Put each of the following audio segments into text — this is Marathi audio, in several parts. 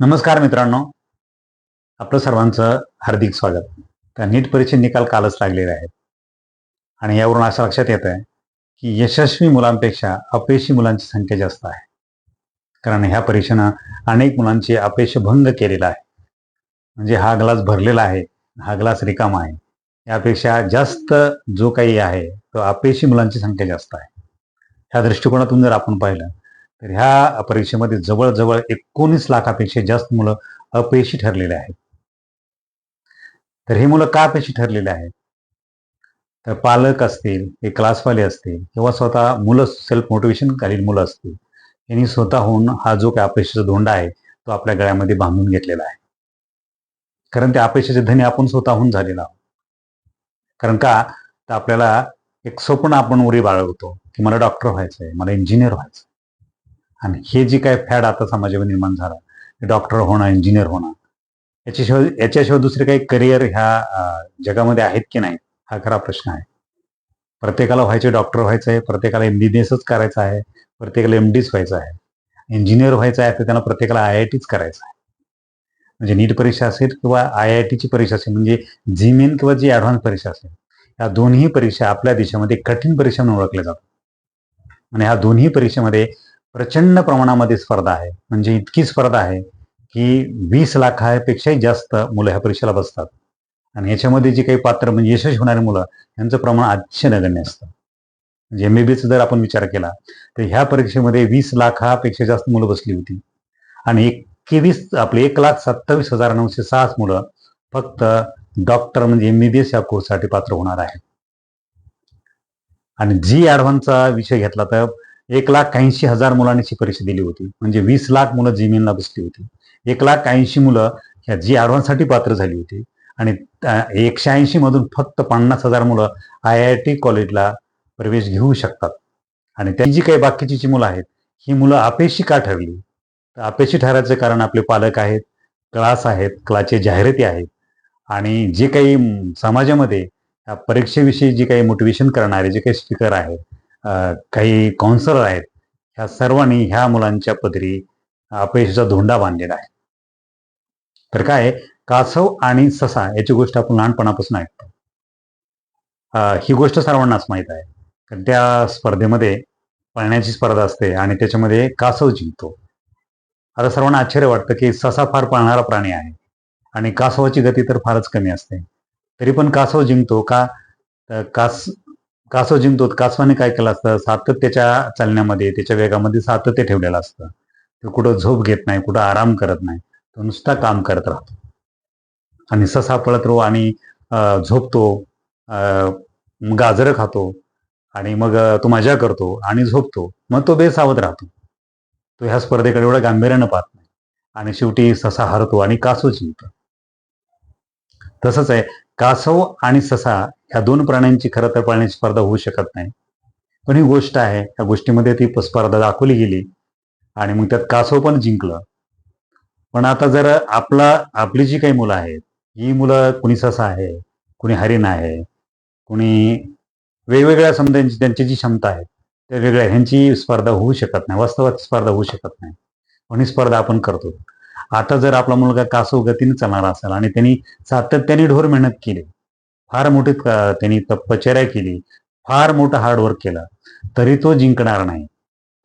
नमस्कार मित्रांनो. आपलं सर्वांचं हार्दिक स्वागत. तर नीट परीक्षे निकाल कालच लागलेले आहेत. आणि यावरून असं लक्षात येत आहे की यशस्वी मुलांपेक्षा अपयशी मुलांची संख्या जास्त आहे. कारण ह्या परीक्षेनं अनेक मुलांचे अपयश भंग केलेला आहे. म्हणजे हा ग्लास भरलेला आहे हा ग्लास रिकामा आहे. यापेक्षा जास्त जो काही आहे तो अपयशी मुलांची संख्या जास्त आहे. ह्या दृष्टिकोनातून जर आपण पाहिलं तर ह्या परीक्षेमध्ये जवळजवळ एकोणीस लाखापेक्षा जास्त मुलं अपयशी ठरलेले आहेत. तर हे मुलं का अपयशी ठरलेले आहेत? तर पालक असतील हे क्लासवाले असतील किंवा स्वतः मुलं सेल्फ मोटिवेशन खालील मुलं असतील यांनी स्वतःहून हा जो काही अपयशाचा धोंडा आहे तो आपल्या गळ्यामध्ये बांधून घेतलेला आहे. कारण त्या अपयशाचे धनी आपण स्वतःहून झालेला आहोत. कारण का? तर आपल्याला एक स्वप्न आपण उरी बाळगतो की मला डॉक्टर व्हायचं आहे मला इंजिनियर व्हायचं आणि हे जे काय फॅड आता समाजामध्ये निर्माण झाला डॉक्टर होणं इंजिनियर होणं याच्याशिवाय याच्याशिवाय दुसरे काही करिअर ह्या जगामध्ये आहेत की नाही हा खरा प्रश्न आहे. प्रत्येकाला व्हायचे डॉक्टर व्हायचं आहे प्रत्येकाला एम बी बी एसच करायचं आहे प्रत्येकाला एम डीच व्हायचं आहे. इंजिनियर व्हायचं आहे तर त्यांना प्रत्येकाला आय आय टीच करायचं आहे. म्हणजे नीट परीक्षा असेल किंवा आय आय टीची परीक्षा असेल म्हणजे जी मेन किंवा जी ॲडव्हान्स परीक्षा असेल या दोन्ही परीक्षा आपल्या देशामध्ये कठीण परीक्षा म्हणून ओळखल्या जातात. आणि ह्या दोन्ही परीक्षेमध्ये प्रचंड प्रमाणामध्ये स्पर्धा आहे. म्हणजे इतकी स्पर्धा आहे की वीस लाखापेक्षाही जास्त मुलं ह्या परीक्षेला बसतात. आणि याच्यामध्ये जे काही पात्र म्हणजे यशस्वी होणारी मुलं यांचं प्रमाण अतिशय नगण्य असतं. म्हणजे एम बी जर आपण विचार केला तर ह्या परीक्षेमध्ये वीस लाखापेक्षा जास्त मुलं बसली होती. आणि एकवीस आपले एक लाख सत्तावीस हजार नऊशे सहाच मुलं फक्त डॉक्टर म्हणजे एम बी बी एस या कोर्ससाठी पात्र होणार आहेत. आणि जी ॲडव्हान्सचा विषय घेतला तर एक लाख ऐंशी हजार मुलांनी ही परीक्षा दिली होती. म्हणजे वीस लाख मुलं जीमेनला बसली होती. एक लाख ऐंशी मुलं ह्या जी साठी पात्र झाली होती. आणि एकशे ऐंशी मधून फक्त पन्नास हजार मुलं आय आय टी कॉलेजला प्रवेश घेऊ शकतात. आणि त्या जी काही बाकीची जी मुलं आहेत ही मुलं अपेक्षी का ठरली? तर अपेक्षी ठरायचं कारण आपले पालक आहेत क्लास आहेत क्लासचे जाहिराती आहेत. आणि जे काही समाजामध्ये परीक्षेविषयी जे काही मोटिवेशन करणारे जे काही स्पीकर आहेत काही काउन्सलर आहेत. ह्या सर्वांनी ह्या मुलांच्या पदरी अपयशाचा धोंडा बांधलेला आहे. तर काय आहे, कासव आणि ससा याची गोष्ट आपण लहानपणापासून ऐकतो. ही गोष्ट सर्वांनाच माहीत आहे. कारण त्या स्पर्धेमध्ये पळण्याची स्पर्धा असते आणि त्याच्यामध्ये कासव जिंकतो. आता सर्वांना आश्चर्य वाटतं की ससा फार पळणारा प्राणी आहे. आणि कासवाची गती तर फारच कमी असते. तरी पण कासव जिंकतो का? तर कास कासव जिंकतो कासवाने काय केलं असतं? सातत्याच्या चालण्यामध्ये त्याच्या वेगामध्ये सातत्य ठेवलेलं असतं. तो कुठं झोप घेत नाही कुठं आराम करत नाही तो नुसता काम करत राहतो. आणि ससा पळत राहू आणि झोपतो गाजरं खातो आणि मग तो मजा करतो आणि झोपतो. मग तो बेसावत राहतो. तो ह्या स्पर्धेकडे एवढा गांभीर्यानं पाहत नाही. आणि शेवटी ससा हरतो आणि कासव जिंकतो. तसंच आहे. कासव आणि ससा ह्या दोन प्राण्यांची खरं तर पाळण्याची स्पर्धा होऊ शकत नाही. पण ही गोष्ट आहे त्या गोष्टीमध्ये ती स्पर्धा दाखवली गेली आणि मग त्यात कासव पण जिंकलं. पण आता जर आपला आपली जी काही मुलं आहेत ही मुलं कुणी ससा आहे कुणी हरिण आहे कुणी वेगवेगळ्या समजांची त्यांची जी क्षमता आहे त्या वेगळ्या ह्यांची स्पर्धा होऊ शकत नाही वास्तवात स्पर्धा होऊ शकत नाही. पण ही स्पर्धा आपण करतो. आता जर आपला मुलगा कासव गतीने चालणारा असेल आणि त्यांनी सातत्याने ढोर मेहनत केली फार मोठी त्यांनी तपश्चर्या केली. फार मोठं हार्डवर्क केलं. तरी तो जिंकणार नाही.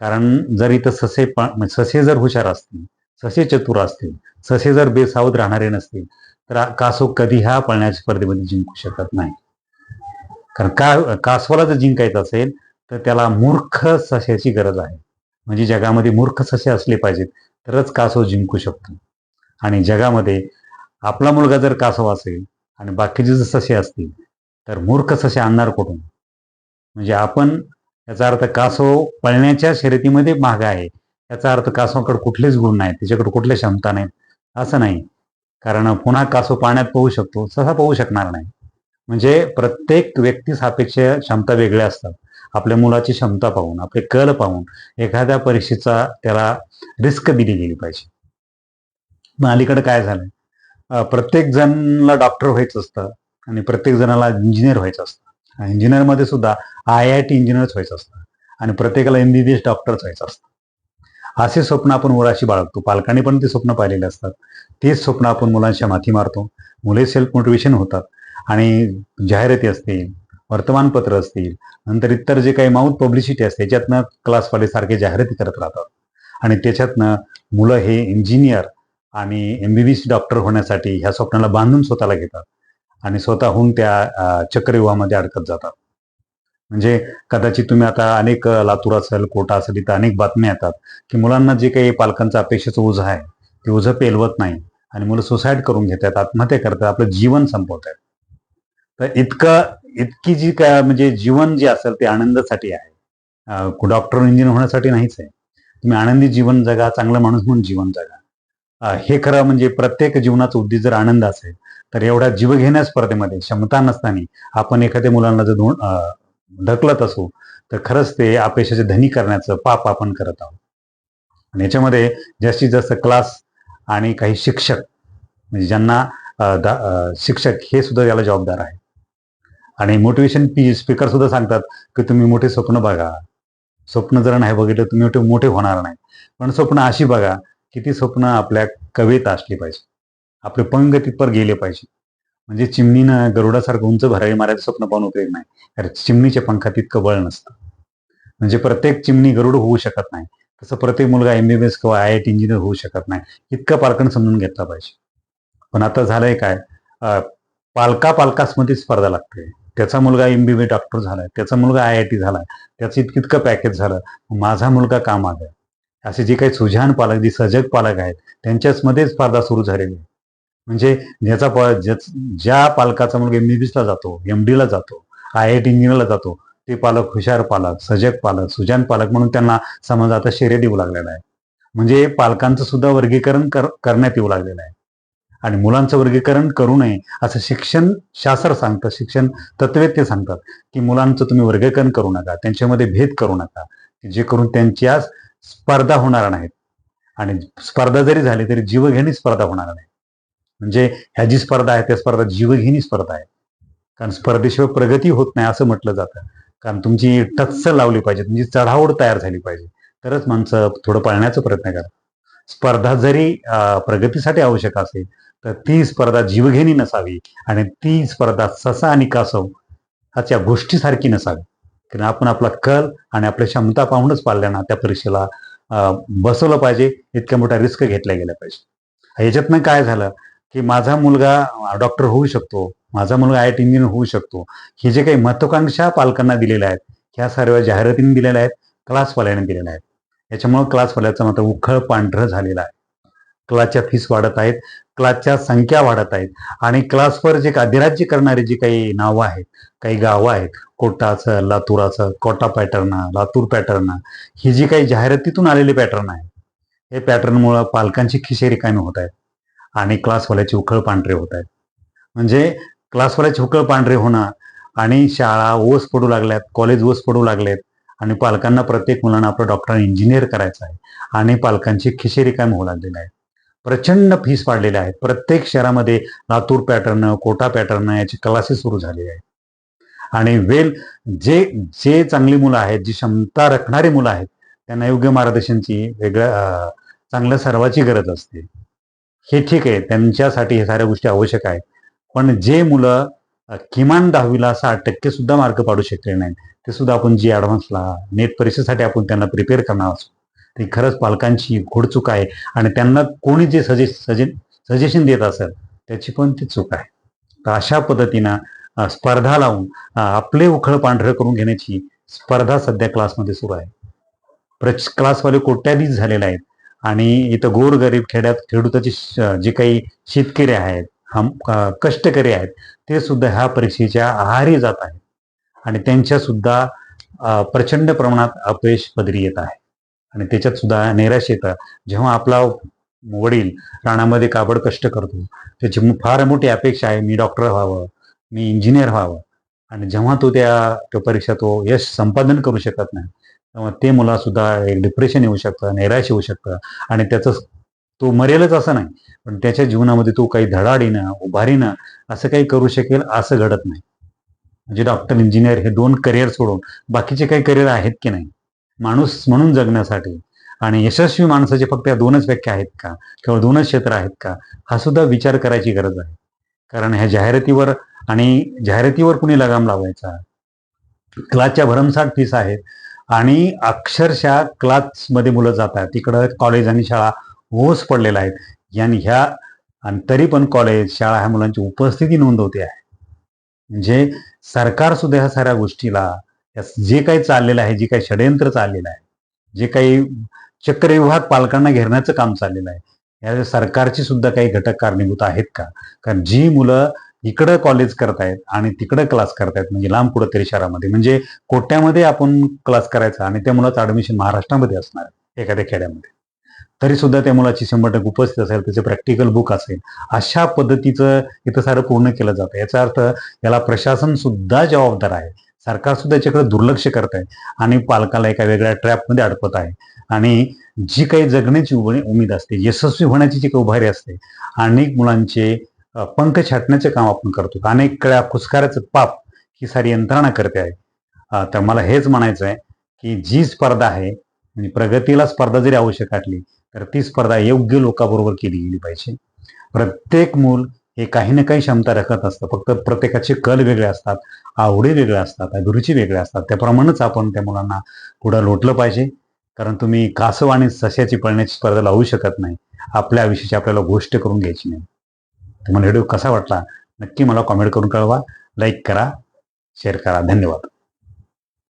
कारण जर इथं ससे प- म्हणजे ससे जर हुशार असतील ससे चतुर असतील ससे जर बेसावध राहणारे नसतील तर कासो कासव कधी हा पळण्याच्या स्पर्धेमध्ये जिंकू शकत नाही. कारण का कासवाला जर जिंकायचं असेल तर त्याला मूर्ख सस्याची गरज आहे. म्हणजे जगामध्ये मूर्ख ससे असले पाहिजेत तरच कासव जिंकू शकतो. आणि जगामध्ये आपला मुलगा जर कासव असेल आणि बाकीचे जर ससे असतील तर मूर्ख ससे आणणार कुठून? म्हणजे आपण याचा अर्थ कासव पळण्याच्या शर्यतीमध्ये माग आहे. याचा अर्थ कासवाकडे कुठलेच गुण नाहीत त्याच्याकडे कुठल्या क्षमता नाहीत. असं नाही. कारण पुन्हा कासव पाण्यात पोहू शकतो तसा पोहू शकणार नाही. म्हणजे प्रत्येक व्यक्ती सापेक्ष क्षमता वेगळ्या असतात. आपल्या मुलाची क्षमता पाहून आपले कल पाहून एखाद्या परीक्षेचा त्याला रिस्क दिली गेली पाहिजे. मग अलीकडे काय झालं? प्रत्येक जणला डॉक्टर व्हायचं असतं आणि प्रत्येक जणाला इंजिनियर व्हायचं असतं. इंजिनियरमध्ये सुद्धा आय आय टी इंजिनियरच व्हायचं असतं आणि प्रत्येकाला एम बी बी एस डॉक्टरच व्हायचं असतं. असे स्वप्न आपण मुलाशी बाळगतो. पालकांनी पण ते स्वप्न पाहिलेले असतात. तेच स्वप्न आपण मुलांच्या माथी मारतो. मुले सेल्फ मोटिवेशन होतात. आणि जाहिराती असतील वर्तमानपत्र असतील नंतर इतर जे काही माउथ पब्लिसिटी असते त्याच्यातनं क्लासवाले सारखे जाहिराती करत राहतात. आणि त्याच्यातनं मुलं हे इंजिनियर आणि M B B C doctor होण्यासाठी ह्या स्वप्नाला बांधून स्वतःला घेतात. आणि स्वतःहून त्या चक्रव्यूहामध्ये अडकत जातात. म्हणजे कदाचित तुम्ही आता अनेक लातूर असेल कोटा असेल इथं अनेक बातम्या येतात की मुलांना जे काही पालकांचं अपेक्षेचं ओझं आहे ते ओझं पेलवत नाही. आणि मुलं सुसाईड करून घेतात आत्महत्या करतात आपलं जीवन संपवत आहेत. तर इतकं इतकी जी काय म्हणजे जीवन जे असेल ते आनंदासाठी आहे. डॉक्टर इंजिनियर होण्यासाठी नाहीच आहे. तुम्ही आनंदी जीवन जगा चांगला माणूस म्हणून जीवन जगा. हे खरं म्हणजे प्रत्येक जीवनाचा उद्दी जर आनंद असेल तर एवढ्या जीवघेण्या स्पर्धेमध्ये क्षमता नसताना आपण एखाद्या मुलांना जर ढकलत असू तर खरंच ते अपयशाचे धनी करण्याचं पाप आपण करत आहोत. आणि याच्यामध्ये जास्तीत जास्त क्लास आणि काही शिक्षक म्हणजे ज्यांना दा- शिक्षक हे सुद्धा याला जबाबदार आहे आणि मोटिवेशन पी स्पीकर सुद्धा सांगतात की तुम्ही मोठे स्वप्न बघा. स्वप्न जर नाही बघितलं तुम्ही मोठे मोठे होणार नाही. पण स्वप्न अशी बघा किती स्वप्न आपल्या कवेत असली पाहिजे. आपले पंग तिथपर गेले पाहिजे. म्हणजे चिमणीनं गरुडासारखं उंच भरारी मारायचं स्वप्न पाहून उपयोग नाही. कारण चिमणीच्या पंखात इतकं बळ नसतं. म्हणजे प्रत्येक चिमणी गरुड होऊ शकत नाही. तसं प्रत्येक मुलगा एमबीबीएस किंवा आय आय टी इंजिनियर होऊ शकत नाही. इतकं पालकांनी समजून घेतला पाहिजे. पण आता झालंय काय? पालका पालकासमध्ये स्पर्धा लागते. त्याचा मुलगा एम बी बी डॉक्टर झालाय. त्याचा मुलगा आय आय टी झालाय. त्याचं इतकं पॅकेज झालं. माझा मुलगा का मागे असे जे काही सुजान पालक जे सजग पालक आहेत त्यांच्याच मध्ये स्पर्धा सुरू झालेली आहे. म्हणजे ज्याचा प- ज्या पालकाचा मुलगा एम बी एमबीबीएसला जातो एम डीला जातो आय आय टी इंजिनियरला जातो ते पालक हुशार पालक सजग पालक सुजान पालक म्हणून त्यांना समाज आता शर्यत येऊ लागलेला आहे. म्हणजे पालकांचं सुद्धा वर्गीकरण कर- करण्यात येऊ लागलेलं आहे. आणि मुलांचं वर्गीकरण करू नये असं शिक्षण शास्त्र सांगतं शिक्षण तत्वेत्य सांगतात की मुलांचं तुम्ही वर्गीकरण करू नका त्यांच्यामध्ये भेद करू नका जे करून त्यांच्याच स्पर्धा होणार नाहीत. आणि स्पर्धा जरी झाली तरी जीवघेणी स्पर्धा होणार नाही म्हणजे ह्या जी स्पर्धा आहे त्या स्पर्धा जीवघेणी स्पर्धा आहे. कारण स्पर्धेशिवाय प्रगती होत नाही असं म्हटलं जातं. कारण तुमची टच्च लावली पाहिजे तुमची चढाओढ तयार झाली पाहिजे. तरच माणसं थोडं पाळण्याचा प्रयत्न करतात. स्पर्धा जरी प्रगतीसाठी आवश्यक असेल तर ती स्पर्धा जीवघेणी नसावी. आणि ती स्पर्धा ससा आणि कासव ह्याच्या गोष्टीसारखी नसावी. कारण आपण आपला कल आणि आपल्या क्षमता पाहूनच पाळल्यानं त्या परीक्षेला बसवलं पाहिजे इतक्या मोठ्या रिस्क घेतल्या गेल्या पाहिजे. याच्यातनं काय झालं की माझा मुलगा डॉक्टर होऊ शकतो माझा मुलगा आय टी इंजिनियर होऊ शकतो हे जे काही महत्वाकांक्षा पालकांना दिलेल्या आहेत ह्या सर्व जाहिरातींनी दिलेल्या आहेत क्लासवाल्याने दिलेल्या आहेत. याच्यामुळे क्लासवाल्याचं मात्र उखळ पांढरं झालेलं आहे. क्लासच्या फीस वाढत आहेत क्लासच्या संख्या वाढत आहेत. आणि क्लासवर जे अधिराज्य करणारी जी काही नावं आहेत काही गावं आहेत कोटाचं लातूराचं कोटा पॅटर्न लातूर पॅटर्न ही जी काही जाहिरातीतून आलेले पॅटर्न आहे हे पॅटर्नमुळं पालकांची खिशे रिकामी होत आहेत आणि क्लासवाल्याची उखळ पांढरे होत आहेत. म्हणजे क्लासवाल्याची उखळ पांढरे होणं आणि शाळा ओस पडू लागल्यात कॉलेज ओस पडू लागलेत आणि पालकांना प्रत्येक मुलांना आपलं डॉक्टर इंजिनियर करायचं आहे आणि पालकांची खिशे रिकामी होऊ लागलेली आहे. प्रचंड फीस वाढलेल्या आहेत. प्रत्येक शहरामध्ये लातूर पॅटर्न कोटा पॅटर्न याचे क्लासेस सुरू झालेले आहेत. आणि वेल जे जे चांगली मुलं आहेत जी क्षमता राखणारी मुलं आहेत त्यांना योग्य मार्गदर्शनची वेगळ्या अं, चांगल्या सर्वाची गरज असते. हे ठीक आहे त्यांच्यासाठी हे साऱ्या गोष्टी आवश्यक आहेत. पण जे मुलं किमान दहावीला साठ टक्के सुद्धा मार्क पाडू शकले नाहीत ते सुद्धा आपण जी ॲडव्हान्सला नेट परीक्षेसाठी आपण त्यांना प्रिपेअर करणार असतो ती खरंच पालकांची घोडचूक आहे. आणि त्यांना कोणी जे सजेस्ट सजे सजेशन देत असेल त्याची पण ती चूक आहे. तर अशा पद्धतीनं स्पर्धा लावून आपले उखळ पांढरं करून घेण्याची स्पर्धा सध्या क्लासमध्ये सुरू आहे. प्रच क्लासवाले कोट्याधीश झालेले आहेत. आणि इथं गोरगरीब खेड्यात खेडूताचे जे काही शेतकरी आहेत हम कष्टकरी आहेत ते सुद्धा ह्या परीक्षेच्या आहारी जात आहेत. आणि त्यांच्या सुद्धा प्रचंड प्रमाणात अपयश पदरी येत आहे. आणि त्याच्यात सुद्धा नैराश्य येतं जेव्हा आपला वडील रानामध्ये काबड कष्ट करतो त्याची फार मोठी अपेक्षा आहे मी डॉक्टर व्हावं मी इंजिनियर व्हावं. आणि जेव्हा तो त्या तो परीक्षा तो यश संपादन करू शकत नाही तेव्हा ते मुलासुद्धा एक डिप्रेशन येऊ शकतं नैराश्य येऊ शकतं. आणि त्याचं तो मरेलच असं नाही पण त्याच्या जीवनामध्ये तो काही धडाडीनं उभारीनं असं काही करू शकेल असं घडत नाही. म्हणजे डॉक्टर इंजिनियर हे दोन करिअर सोडून बाकीचे काही करिअर आहेत की नाही? माणूस म्हणून जगण्यासाठी. आणि यशस्वी माणसाचे फक्त या दोनच व्याख्या आहेत का? किंवा दोनच क्षेत्र आहेत का? हा सुद्धा विचार करायची गरज आहे. कारण ह्या जाहिरातीवर आणि जाहिरातीवर कुणी लगाम लावायचा? क्लासच्या भरमसाठ फीस आहेत. आणि अक्षरशः क्लासमध्ये मुलं जातात. तिकडं कॉलेज आणि शाळा ओस पडलेल्या आहेत. यांनी ह्या आणि तरी पण कॉलेज शाळा ह्या मुलांची उपस्थिती नोंदवते आहे. म्हणजे सरकार सुद्धा ह्या साऱ्या गोष्टीला जे काही चाललेलं आहे जे काही षडयंत्र चाललेलं आहे जे काही चक्रव्यूहात पालकांना घेरण्याचं काम चाललेलं आहे या सरकारची सुद्धा काही घटक कारणीभूत आहेत का? कारण जी मुलं इकडं कॉलेज करतायत आणि तिकडं क्लास करतायत म्हणजे लांब कुठंतरी शहरामध्ये म्हणजे कोट्यामध्ये आपण क्लास करायचा आणि त्या मुलाचं ऍडमिशन महाराष्ट्रामध्ये असणार एखाद्या खेड्यामध्ये. तरी सुद्धा त्या मुलाची शंभर टक्के उपस्थित असेल त्याचे प्रॅक्टिकल बुक असेल अशा पद्धतीचं इथं सारं पूर्ण केलं जातं. याचा अर्थ याला प्रशासन सुद्धा जबाबदार आहे. सरकार सुद्धा याच्याकडे दुर्लक्ष करत आहे आणि पालकाला एका वेगळ्या ट्रॅपमध्ये अडकत आहे. आणि जी काही जगण्याची उमेद असते यशस्वी होण्याची जी काही उभारी असते अनेक मुलांचे पंख छाटण्याचे काम आपण करतो. अनेक कळ्या खुसकाराचं पाप ही सारी यंत्रणा करते आहे. तर मला हेच म्हणायचं आहे की जी स्पर्धा आहे म्हणजे प्रगतीला स्पर्धा जरी आवश्यक वाटली तर ती स्पर्धा योग्य लोकांबरोबर केली गेली पाहिजे. प्रत्येक मूल हे काही ना काही क्षमता रखत असतं. फक्त प्रत्येकाचे कल वेगळे असतात आवडी वेगळ्या असतात अभिरुची वेगळ्या असतात. त्याप्रमाणेच आपण त्या मुलांना पुढं लोटलं पाहिजे. कारण तुम्ही कासव आणि सस्याची पळण्याची स्पर्धा लावू शकत नाही. आपल्या आयुष्याची आपल्याला गोष्ट करून घ्यायची नाही. तुम्हाला व्हिडिओ कसा वाटला नक्की मला कॉमेंट करून कळवा. लाईक करा शेअर करा. धन्यवाद.